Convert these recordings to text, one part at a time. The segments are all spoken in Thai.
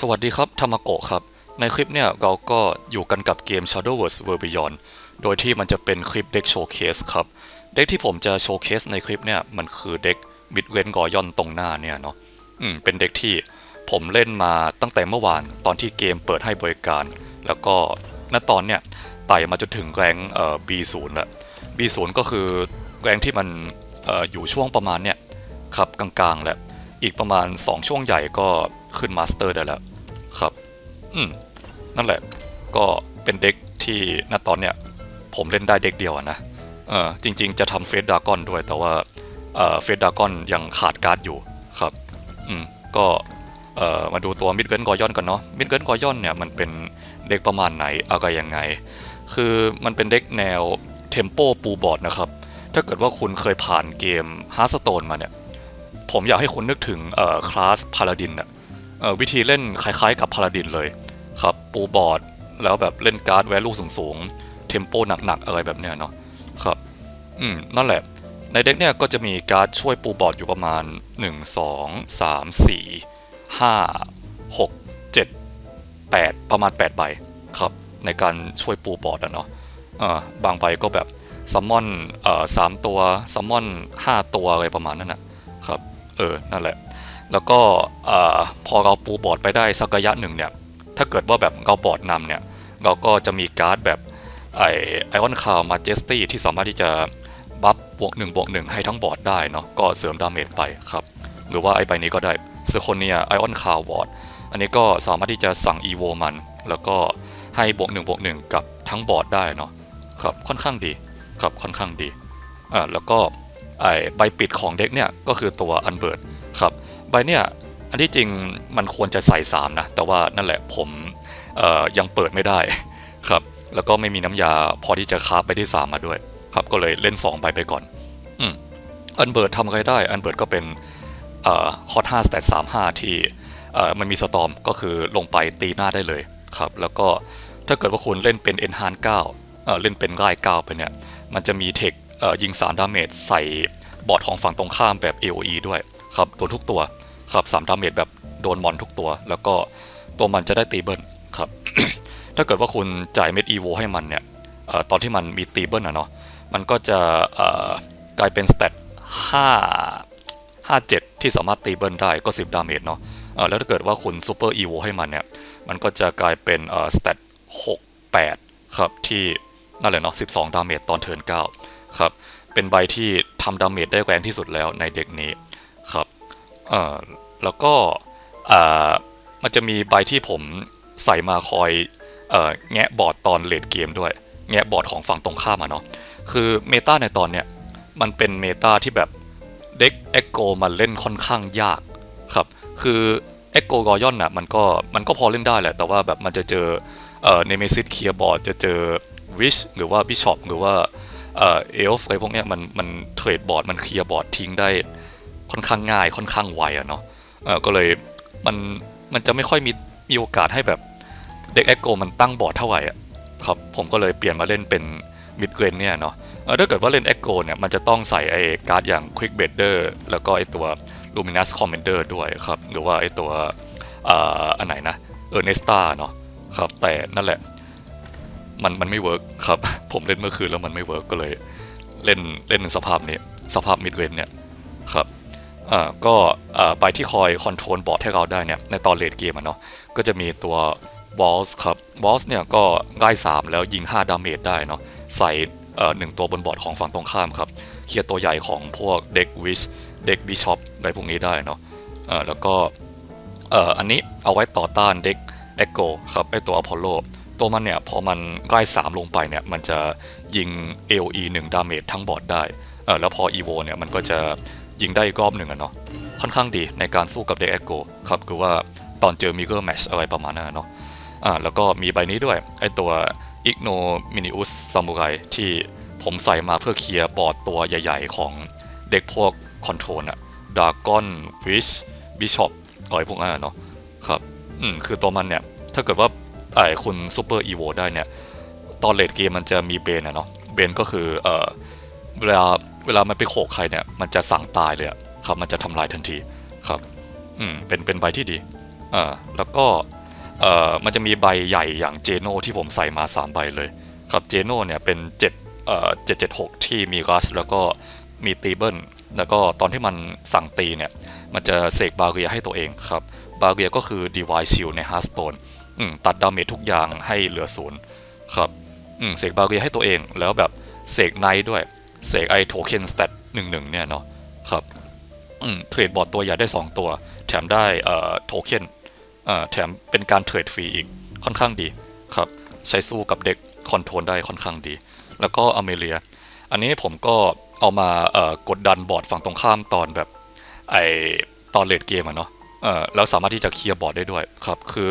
สวัสดีครับธรรมโกะครับ ในคลิปเนี่ยเราก็อยู่กันกับเกม Shadowverse World Beyond โดยที่มันจะเป็นคลิปเด็กโชว์เคสครับ เด็กที่ผมจะโชว์เคสในคลิปเนี่ย มันคือเด็กบิดเวนกอย่อนตรงหน้าเนี่ยเนาะอืมเป็นเด็กที่ผมเล่นมาตั้งแต่เมื่อวานตอนที่เกมเปิดให้บริการ แล้วก็ณตอนเนี่ยไต่มาจนถึงแรงเอ่อ B0 แล้ว B0 ก็คือแรงที่มันเอ่ออยู่ช่วงประมาณเนี่ยครับกลางๆแหละอีกประมาณ 2 ช่วงใหญ่ก็ ขึ้นมาสเตอร์ได้แล้วครับ อืม นั่นแหละ ก็เป็นเด็กที่ณตอนเนี้ยผมเล่นได้เด็กเดียวนะเออจริง ๆ จะทำเฟสดากอนด้วย แต่ว่าเออเฟสดากอนยังขาดการ์ดอยู่ครับ อืม ก็เอ่อมาดูตัวมิดเกิลกอยอนกันเนาะมิดเกิลกอยอนเนี่ยมันเป็นเด็กประมาณไหนอะไรยังไง คือมันเป็นเด็กแนวเทมโปปูบอร์ดนะครับ ถ้าเกิดว่าคุณเคยผ่านเกม Hearthstone มาเนี่ย ผมอยากให้คุณนึกถึงเอ่อคลาสพาลาดินอะ วิธีเล่นคล้ายๆกับพาลาดินเลยครับปูบอร์ดแล้วแบบเล่นการ์ดแวลูสูงๆเทมโปหนักๆอะไรแบบเนี้ยเนาะครับอืมนั่นแหละ ในเด็กเนี่ยก็จะมีการ์ดช่วยปูบอร์ดอยู่ประมาณ 1 2 3 4 5 6 7 8 ประมาณ 8 ใบครับในการช่วยปูบอร์ดอะเนาะบางใบก็แบบซัมมอนสามตัวซัมมอนห้าตัวอะไรประมาณนั้นอะครับเออนั่นแหละ แล้วก็พอเราปูบอร์ดไปได้สักระยะหนึ่งเนี่ย ถ้าเกิดว่าแบบเราบอร์ดนำเนี่ย เราก็จะมีการ์ดแบบไอไอออนคาวมาเจสตี้ที่สามารถที่จะบัฟบวกหนึ่งบวกหนึ่งให้ทั้งบอร์ดได้เนาะ ก็เสริมดาเมจไปครับ หรือว่าไอใบนี้ก็ได้เซโคเนียไอออนคาววอร์ด อันนี้ก็สามารถที่จะสั่งอีโวมัน แล้วก็ให้บวกหนึ่งบวกหนึ่งกับทั้งบอร์ดได้เนาะ ครับ ค่อนข้างดี ครับ ค่อนข้างดี อ่า แล้วก็ไอใบปิดของเด็กเนี่ย ก็คือตัวอันเบิร์ดครับ ใบเนี่ยอันที่จริงมันควรจะใส่ 3 นะ แต่ว่านั่นแหละผมยังเปิดไม่ได้ครับ แล้วก็ไม่มีน้ำยาพอที่จะคาบไปที่ 3 มาด้วยครับ ก็เลยเล่น 2 ใบไปก่อนอืมอันเบิร์ดทำอะไรได้ อันเบิร์ดก็เป็นเอ่อคอร์ด5สเตต35ที่เอ่มันมีสตอมก็คือลงไปตีหน้าได้เลยครับ แล้วก็ถ้าเกิดว่าคุณเล่นเป็น Enhan 9เอ่อเล่นเป็นไล่9ไปเนี่ย มันจะมีเทคยิง3ดาเมจใส่บอร์ดของฝั่งตรงข้ามแบบ AOE ด้วย ครับตัวทุกตัวครับ3ดาเมจแบบโดนมอนทุกตัว แล้วก็ตัวมันจะได้ตีเบิลครับ ถ้าเกิดว่าคุณจ่ายเม็ดอีโวให้มันเนี่ยอตอนที่มันมีตีเบิลนะเนาะมันก็จะกลายเป็นสเตต5 57 ที่สามารถตีเบิลได้ก็ 10 ดาเมจเนาะแล้วถ้าเกิดว่าคุณซูเปอร์อีโวให้มันเนี่ย มันก็จะกลายเป็นเอ่อสเตต68 ครับ ที่นั่นแหละเนาะ12 ดาเมจตอนเทิร์น9ครับ เป็นใบที่ทำดาเมจได้แรงที่สุดแล้วในเด็กนี้ ครับแล้วก็มันจะมีใบที่ผมใส่มาคอยอแงะบอร์ดตอนเลดเกมด้วย แงะบอร์ดของฝั่งตรงข้ามอะเนาะคือเมตาในตอนเนี้ยมันเป็นเมตาที่แบบเด็กเอ็กโกมันเล่นค่อนข้างยากครับคือเอ็กโกกอยอนน่ะมันก็มันก็พอเล่นได้แหละ แต่ว่าแบบมันจะเจอเอ่อเนเมซิสเคลียร์บอร์ดจะเจอวิชหรือว่าบิชอปหรือว่าเอ่อเอลฟ์อะไรพวกเนี้ยมันมันเทรดบอร์ดมันเคลียร์บอร์ดทิ้งได้ ค่อนข้างง่ายค่อนข้างไวอะเนาะเออก็เลยมันมันจะไม่ค่อยมีมีโอกาสให้แบบเด็กเอ็กโกมันตั้งบอร์ดเท่าไหร่อะครับผมก็เลยเปลี่ยนมาเล่นเป็นมิดเกรนเนี่ยเนาะเออถ้าเกิดว่าเล่นเอ็กโกเนี่ยมันจะต้องใส่ไอ้การ์ดอย่าง Quick b e d d e r แล้วก็ไอ้ตัว Luminous Commander ด้วยครับ หรือว่าไอ้ตัวอ่าอันไหนนะเออร์เนสตาเนาะครับแต่นั่นแหละ มันมันไม่เวิร์กครับ ผมเล่นเมื่อคืนแล้วมันไม่เวิร์กก็เลย เล่นเล่นสภาพนี้ สภาพมิดเวนเนี่ยครับ ก็อ่าใบที่คอยคอนโทรลบอร์ดให้เราได้เนี่ยในตอนเลดเกมอะเนาะก็จะมีตัวบอสครับบอสเนี่ยก็ง่าย3แล้วยิง 5 ดาเมจได้เนาะใส่เอ่อหนึ่งตัวบนบอร์ดของฝั่งตรงข้ามครับเคลียร์ตัวใหญ่ของพวกเด็กวิชเด็กบิชอปอะไรพวกนี้ได้เนาะเอ่อแล้วก็เอ่ออันนี้เอาไว้ต่อต้านเด็กเอ็กโกครับไอตัวอพอลโลตัวมันเนี่ยพอมันใกล้3ลงไปเนี่ยมันจะยิง AOE 1 ดาเมจทั้งบอร์ดได้เออแล้วพอ EVO เนี่ยมันก็จะ ยิงได้อีกรอบหนึ่งอะเนาะค่อนข้างดีในการสู้กับเด็กเอโกครับคือว่าตอนเจอมิเกอร์แมชอะไรประมาณนั้นเนาะอ่าแล้วก็มีใบนี้ด้วยไอตัว Igno Minius Samurai ที่ผมใส่มาเพื่อเคลียร์บอร์ดตัวใหญ่ๆ ของเด็กพวกคอนโทรลอะดากอนวิชบิชอปอะไรพวกนั้นเนาะครับอืมคือตัวมันเนี่ย ถ้าเกิดว่าไอคุณซูเปอร์อีโวได้เนี่ย ตอนเลดเกมมันจะมีเบนอะเนาะเบนก็คือเอ่อเวลา เวลามันไปโขกใครเนี่ยมันจะสั่งตายเลยครับมันจะทำลายทันทีครับอืมเป็นเป็นใบที่ดีเออแล้วก็เอ่อมันจะมีใบใหญ่อย่างเจโนที่ผมใส่มา 3 ใบเลยครับเจโนเนี่ยเป็น7เอ่อ776 ที่มีรัสแล้วก็มีตีเบิลแล้วก็ตอนที่มันสั่งตีเนี่ย มันจะเสกบาเรียให้ตัวเองครับ บาเรียก็คือ Divine Shield ใน Hearthstone อืมตัดดาเมจทุกอย่างให้เหลือศูนย์ครับอืมเสกบาเรียให้ตัวเองแล้วแบบเสกไนด้วย เสกไอโทเค็นสเตตหนึ่งหนึ่งเนี่ยเนาะครับเทรดบอร์ดตัวใหญ่ได้ 2 ตัว แถมได้โทเค็นแถมเป็นการเทรดฟรีอีกค่อนข้างดีครับใช้สู้กับเด็กคอนโทรลได้ค่อนข้างดี แล้วก็อเมเลีย อันนี้ผมก็เอามากดดันบอร์ดฝั่งตรงข้ามตอนแบบไอตอนเลดเกมอะเนาะแล้วสามารถที่จะเคลียร์บอร์ดได้ด้วยครับคือ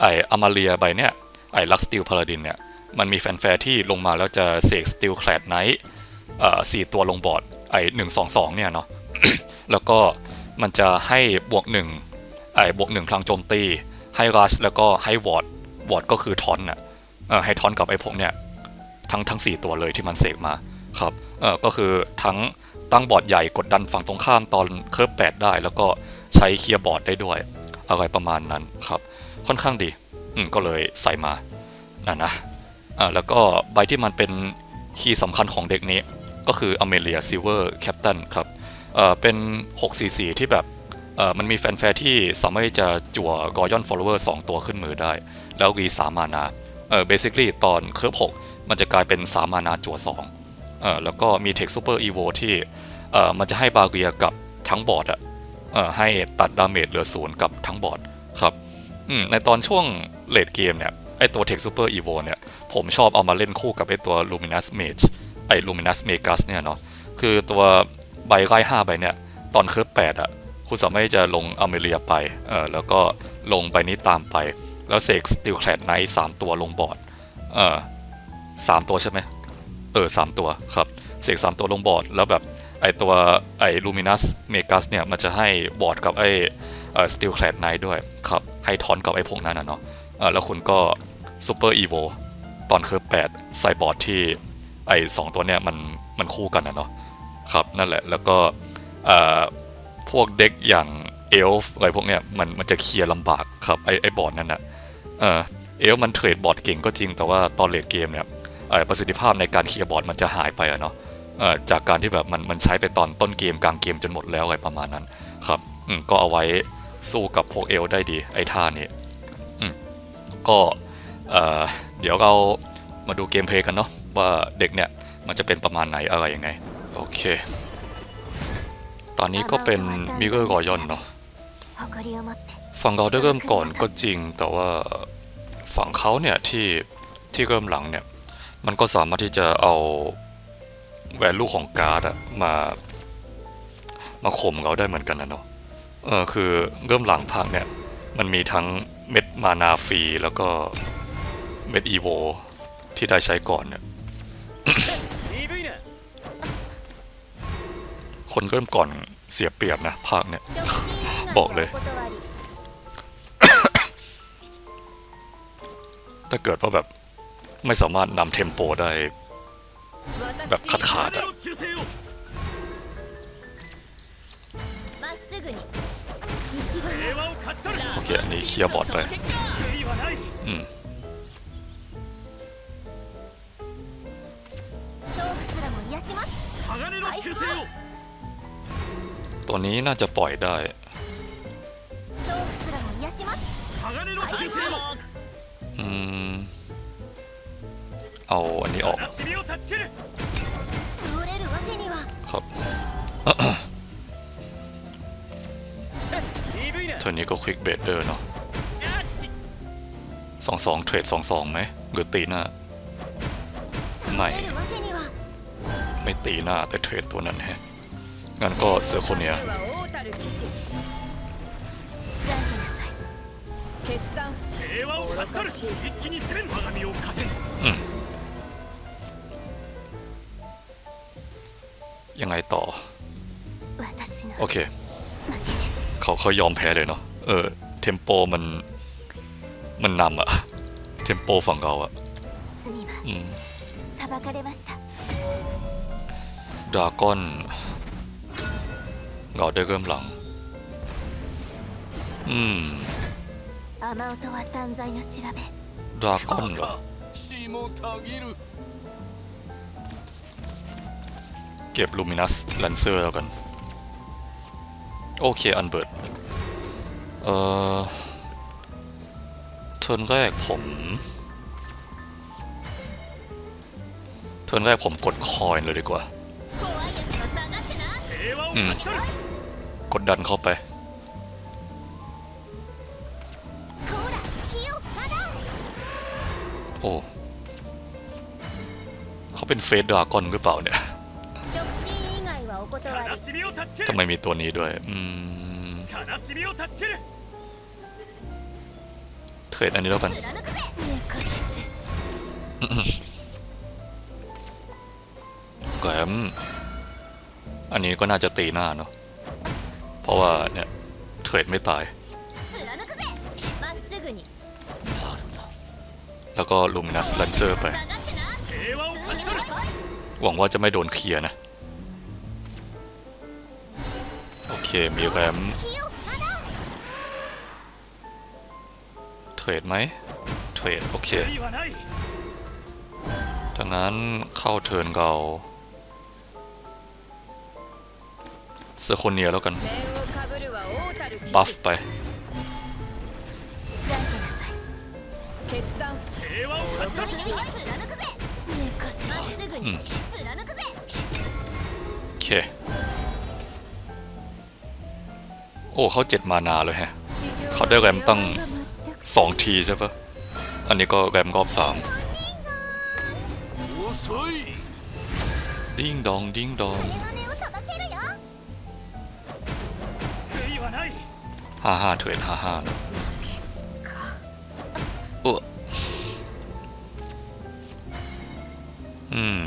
ไออมาเลียใบเนี้ยไอลักสติลพาราดินเนี่ยมันมีแฟนแฟร์ที่ลงมาแล้วจะเสกสติลแคลดไนท์ สี่ตัวลงบอร์ดไอหนึ่งสองสองเนี่ยเนาะแล้วก็มันจะให้บวกหนึ่งไอบวกหนึ่งพลังโจมตี ให้รัชแล้วก็ให้วอร์ดวอร์ดก็คือทอนน่ะเออให้ทอนกับไอพวกเนี่ยทั้งทั้ง4ตัวเลยที่มันเสกมาครับเออก็คือทั้งตั้งบอร์ดใหญ่กดดันฝั่งตรงข้ามตอนเคิร์ฟแปดได้ แล้วก็ใช้เคลียร์บอร์ดได้ด้วย อะไรประมาณนั้นครับ ค่อนข้างดีอืมก็เลยใส่มานั่นนะอ่าแล้วก็ใบที่มันเป็นคีย์สำคัญของเด็กนี้ ก็คืออเมเลียซิลเวอร์แคปตันครับเออเป็น 644 ที่แบบเออมันมีแฟนแฟร์ที่สามารถจะจั่วกอยอนฟอลโลเวอร์2ตัวขึ้นมือได้ แล้วรีสามานาเออ basically ตอนเคิร์ฟ6มันจะกลายเป็น3มานาจั่ว2เออแล้วก็มีเทคซูเปอร์อีโวที่เออมันจะให้บาเรียกับทั้งบอร์ดอะเออให้ตัดดาเมจเหลือศูนย์กับทั้งบอร์ดครับอืมในตอนช่วงเลดเกมเนี่ยไอตัวเทคซูเปอร์อีโวเนี่ยผมชอบเอามาเล่นคู่กับไอตัว Luminous Mage ไอ Luminous Magus เนี่ยเนาะคือตัวใบไล่5ใบเนี่ยตอนเคิร์ฟ8อะคุณสามารถจะลงอเมเรียไปเออแล้วก็ลงใบนี้ตามไป แล้วเสกสติลแคลดไนท์สามตัวลงบอร์ดเออสามตัวใช่ไหมเออสามตัวครับเสกสามตัวลงบอร์ดแล้วแบบไอตัวไอ Luminous Magus เนี่ยมันจะให้บอร์ดกับไอเออสติลแคลดไนท์ด้วยครับให้ทอนกับไอพวกนั้นนะเนาะเออแล้วคุณก็ซูเปอร์อีโวตอนเคิร์ฟ8ใส่บอร์ดที่ ไอสองตัวเนี่ยมันมันคู่กันนะเนาะครับนั่นแหละแล้วก็พวกเด็กอย่างเอลฟ์อะไรพวกเนี้ยมันมันจะเคลียร์ลำบากครับไอไอบอร์ดนั่นนะเออเอลฟ์มันเทรดบอร์ดเก่งก็จริงแต่ว่าตอนเลดเกมเนี่ยประสิทธิภาพในการเคลียร์บอร์ดมันจะหายไปอะเนาะจากการที่แบบมันมันใช้ไปตอนต้นเกมกลางเกมจนหมดแล้วอะไรประมาณนั้นครับอืมก็เอาไว้สู้กับพวกเอลได้ดีไอท่านี้อืมก็เออเดี๋ยวเรามาดูเกมเพลย์กันเนาะ ว่าเด็กเนี่ยมันจะเป็นประมาณไหนอะไรยังไงโอเค ตอนนี้ก็เป็นมิเกอร์กอยอนเนาะฝั่งเราได้เริ่มก่อนก็จริง แต่ว่าฝั่งเขาเนี่ยที่ที่เริ่มหลังเนี่ยมันก็สามารถที่จะเอาแวนลูกของการ์ดมามาข่มเราได้เหมือนกันนะเนาะเออคือเริ่มหลังภาคเนี่ยมันมีทั้งเม็ดมานาฟีแล้วก็เม็ดอีโวที่ได้ใช้ก่อนเนี่ย คนเริ่มก่อนเสียเปรียบนะภาคเนี่ย บอกเลย ถ้าเกิดว่าแบบไม่สามารถนำเทมโปได้ แบบขาดขาดอะโอเค อันนี้เคลียร์บอดไป อืม ตัวนี้น่าจะปล่อยได้ อืม เอาอันนี้ออก ครับเธอนี้ก็ควิกเบดเดอร์เนาะสองสองเทรดสองสองไหมหรือตีน้ะไม่ ไม่ตีหน้าแต่เทรดตัวนั้นแฮะงั้นก็เสือร์คเนียยังไงต่อ โอเค เขาเขายอมแพ้เลยเนาะเออ เทมโปมัน มันนำอะเทมโปฝั่งเราอะอืม ดาก้อนเราได้เริ่มหลัง อืมดาก้อนเหรอเก็บลูมินัสลันเซอร์แล้วกัน โอเค อันเบิร์ดเอ่อเทิร์นแรกผมเทิร์นแรกผมกดคอยเลยดีกว่า อืม กดดันเข้าไป โอ้ เขาเป็นเฟสดากอนหรือเปล่าเนี่ย ทำไมมีตัวนี้ด้วย อืม เทรดอันนี้แล้วกันแกม อันนี้ก็น่าจะตีหน้าเนาะเพราะว่าเนี่ยเทรดไม่ตาย แล้วก็ลูมินัสลันเซอร์ไป หวังว่าจะไม่โดนเคลียร์นะ โอเค มีแรมเทรดไหมเทรด โอเคถ้างั้นเข้าเทิร์นเก่า เซอร์โคเนียแล้วกันบัฟไปโอ้เขาเจ็ดมานาเลยฮะเขาได้แรมตั้งสองทีใช่ปะอันนี้ก็แรมรอบสามดิ้งดองดิ้งดอง ห้าห้าเทรดห้าห้านะโอ้อืม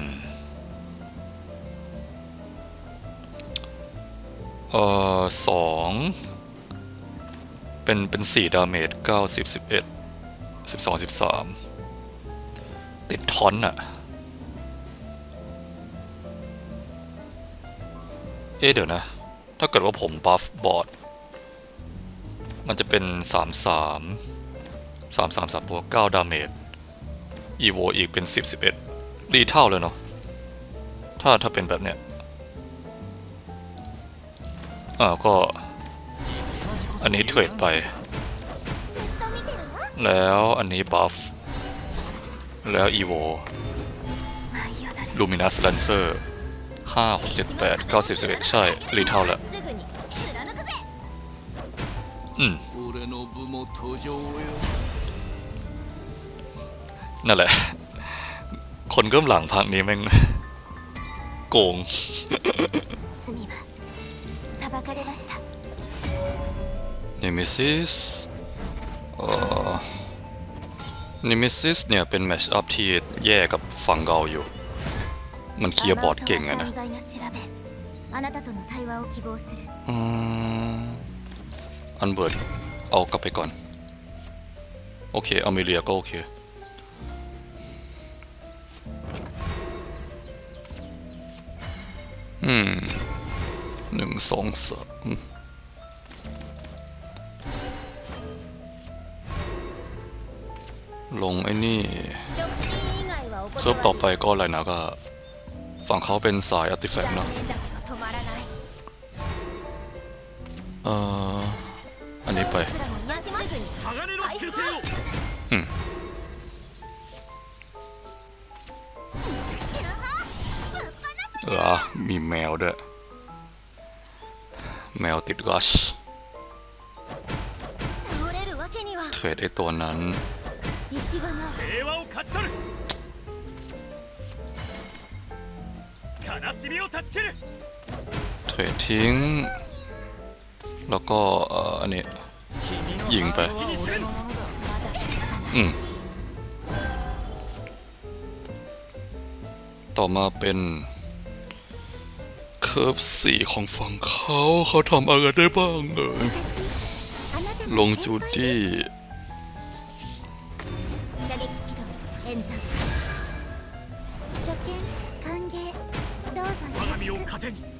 เอ่อสองเป็นเป็นสี่ดาเมจเก้าสิบสิบเอ็ดสิบสองสิบสามติดทอนอะเอ๊ะเดี๋ยวนะ ถ้าเกิดว่าผมบัฟบอร์ด มันจะเป็น 3 3 3 3 3ตัว9ดาเมจอีโวอีกเป็น 10 11รีเท่าเลยเนาะถ้าถ้าเป็นแบบเนี้ยอ่าก็ อันนี้เทรดไป แล้วอันนี้บัฟ แล้วอีโวลูมินัสแลนเซอร์ห้าหกเจ็ดแปดเก้าสิบสิบเอ็ดใช่ รีเท่าแล้ว นั่นแหละ คนก้มหลังพังนี้แม่ง โกงเนมิซิสเนมิซิสเนี่ยเป็นแมชอัพที่แย่กับฝั่งเราอยู่ มันเคียร์บอร์ดเก่งอะนะอืม อันเบิร์ดเอากลับไปก่อน โอเคอเมเรียก็โอเคอืมหนึ่งสองสามลงไอ้นี่เซิร์ฟต่อไปก็อะไรนะก็ ฝั่งเขาเป็นสายอัติแฟกเนาะเอ่อ อ้ามีแ이뻐 요. 응. 으 아, 미 메어 드. 메어 띠드가ส.เทรดไอตัวนั้น เทรดทิ้ง แล้วก็อันนี้ยิงไป 気にせんまだ許さない อืม ต่อมาเป็น เคิร์ฟสี่ของฝั่งเขา เขาทำอะไรได้บ้างเอ่ย あなた ล の งจูดี้ 射撃軌道演算初見歓迎どうぞ我が身よろしくを糧に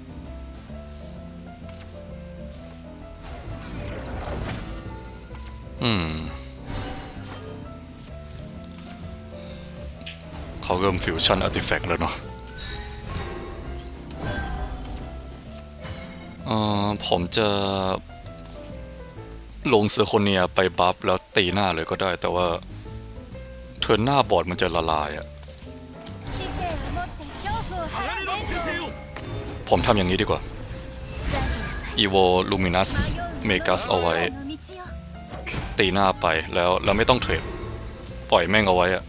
เขาเริ่มฟิวชั่นอาร์ติแฟกต์แล้วเนาะเอ่อผมจะลงเซอร์โคเนียไปบัฟแล้วตีหน้าเลยก็ได้ แต่ว่าเทิร์นหน้าบอดมันจะละลายอะผมทำอย่างนี้ดีกว่าอีโวลูมินัสเมกัสเอาไว้ ตีหน้าไปแล้วเราไม่ต้องเทรดปล่อยแม่งเอาไว้อะ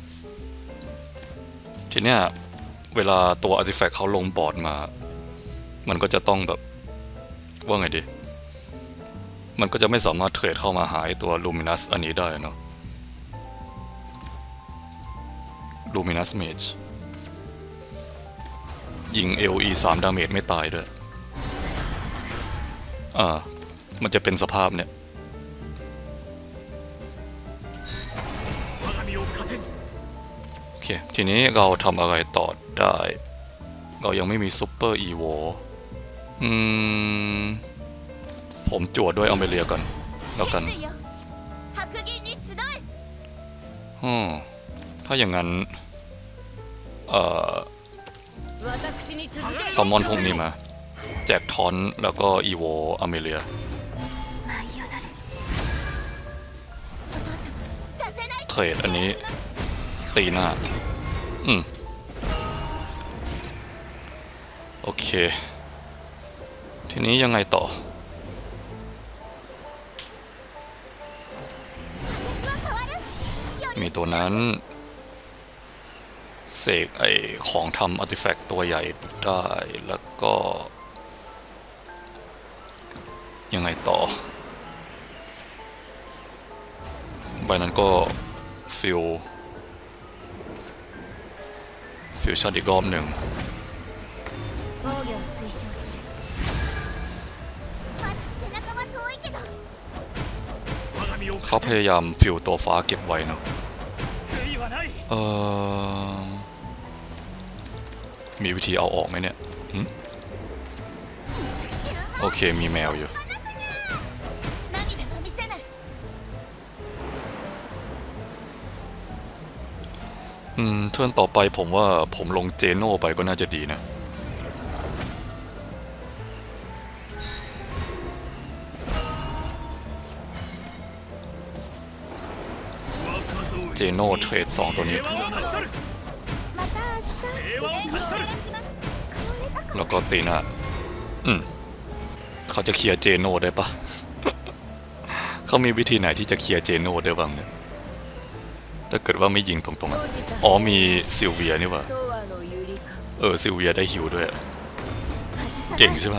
ทีเนี้ยเวลาตัวอาร์ติแฟกต์เขาลงบอร์ดมา มันก็จะต้องแบบว่าไงดี มันก็จะไม่สามารถเทรดเข้ามาหาไอ้ตัวลูมินัสอันนี้ได้เนาะลูมินัสเมจยิง AOE 3 ดาเมจไม่ตายด้วย อ่า มันจะเป็นสภาพเนี่ย โอเค ทีนี้เราทำอะไรต่อได้ เรายังไม่มีซูเปอร์อีโวอืม ผมจวดด้วยอเมเลียก่อนแล้วกันฮึถ้าอย่างนั้น เอ่อสมอนพวกนี้มา แจกทอนแล้วก็อีโวอเมเลีย รดอันนี้ ตีหน้า อืม โอเค ทีนี้ยังไงต่อ มีตัวนั้น เสกไอของทำอัติแฟกตัวใหญ่ได้แล้วก็ ยังไงต่อใบนั้นก็ ฟิลฟิวช็อตอีกรอบหนึ่งเขาพยายามฟิวตัวฟ้าเก็บไว้นะเออมีวิธีเอาออกไหมเนี่ย โอเคมีแมวอยู่ อืมเทิร์นต่อไปผมว่าผมลงเจโน่ไปก็น่าจะดีนะเจโน่เทรดสองตัวนี้ แล้วก็ตีน่ะอืม เขาจะเคลียร์เจโน่ได้ปะ เขามีวิธีไหนที่จะเคลียร์เจโน่ได้บ้างเนี่ย ถ้าเกิดว่าไม่ยิงตรงๆอะอ๋อมีซิลเวียนี่วะเออซิลเวียได้ฮิวด้วย เก่งใช่ไหม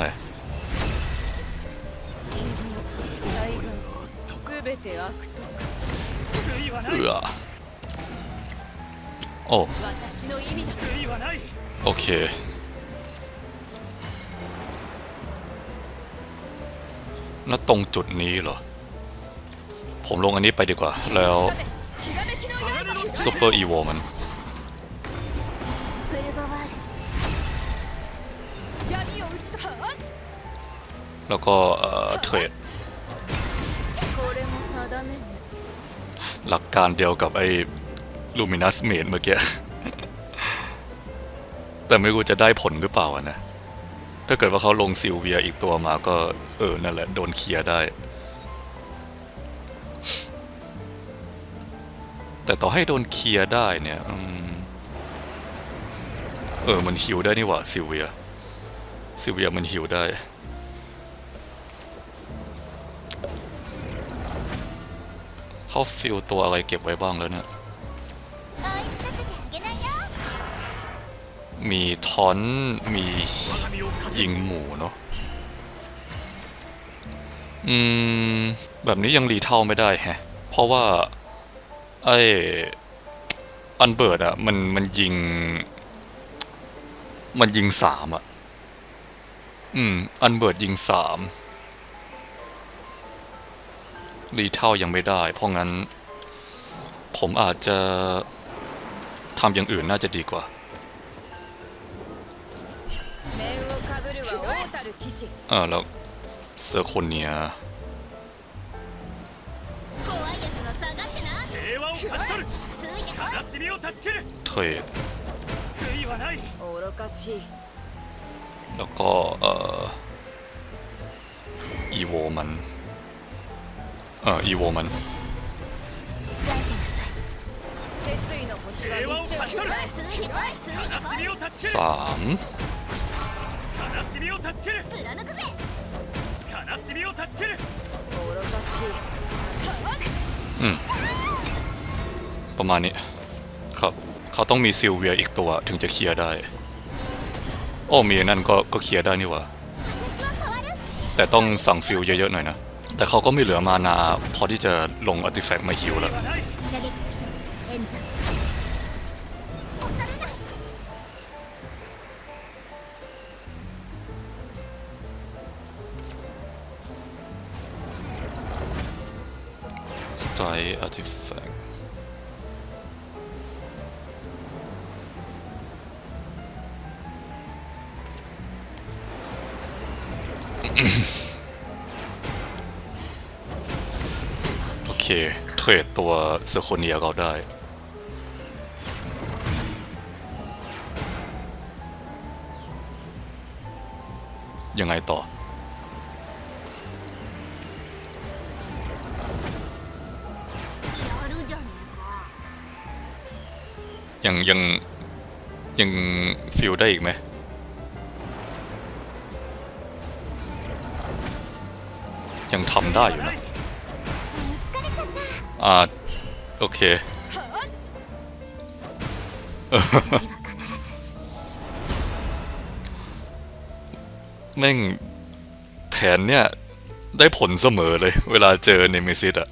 เออโอ้โอเคณตรงจุดนี้เหรอ ผมลงอันนี้ไปดีกว่าแล้ว ซูเปอร์อีโวมันแล้วก็เทรดหลักการเดียวกับไอ้ลูมินัสเมดเมื่อกี้ แต่ไม่รู้จะได้ผลหรือเปล่านะ ถ้าเกิดว่าเขาลงซิลเวียอีกตัวมาก็ เออ นั่นแหละ โดนเคลียร์ได้ แต่ต่อให้โดนเคลียร์ได้เนี่ยเออมันหิวได้นี่หว่าซิเวียซิเวียมันหิวได้ เขาฟิลตัวอะไรเก็บไว้บ้างแล้วเนี่ยมีทอนมียิงหมูเนาะอืม แบบนี้ยังรีเท่าไม่ได้แฮะ เพราะว่า ไออันเบิร์ดอะมันมันยิง มันยิงสามอะอืม อันเบิร์ดยิงสามรีเท่ายังไม่ได้ เพราะงั้น ผมอาจจะทำอย่างอื่นน่าจะดีกว่า เออแล้วเซอร์คนเนี้ย เทรดแล้วก็เอ่อีโวมันเอ่ออีโวมันสามอืมประมาณนี้ เขาต้องมีซิลเวียอีกตัวถึงจะเคลียร์ได้ โอ้มีนั่นก็ก็เคลียร์ได้นี่วะแต่ต้องสั่งฟิลเยอะๆหน่อยนะ แต่เขาก็ไม่เหลือมานาพอที่จะลงอัติแฟกต์มาฮิวแล้วสไตล์อัติแฟกต์ โอเค เทรดตัวเซอร์โคเนียเราได้ ยังไงต่อยังยังยังฟิลได้อีกไหม ยังทำได้อยู่นะ อ่า โอเค แม่งแผนเนี่ย ได้ผลเสมอเลย เวลาเจอเนมิซิตอะ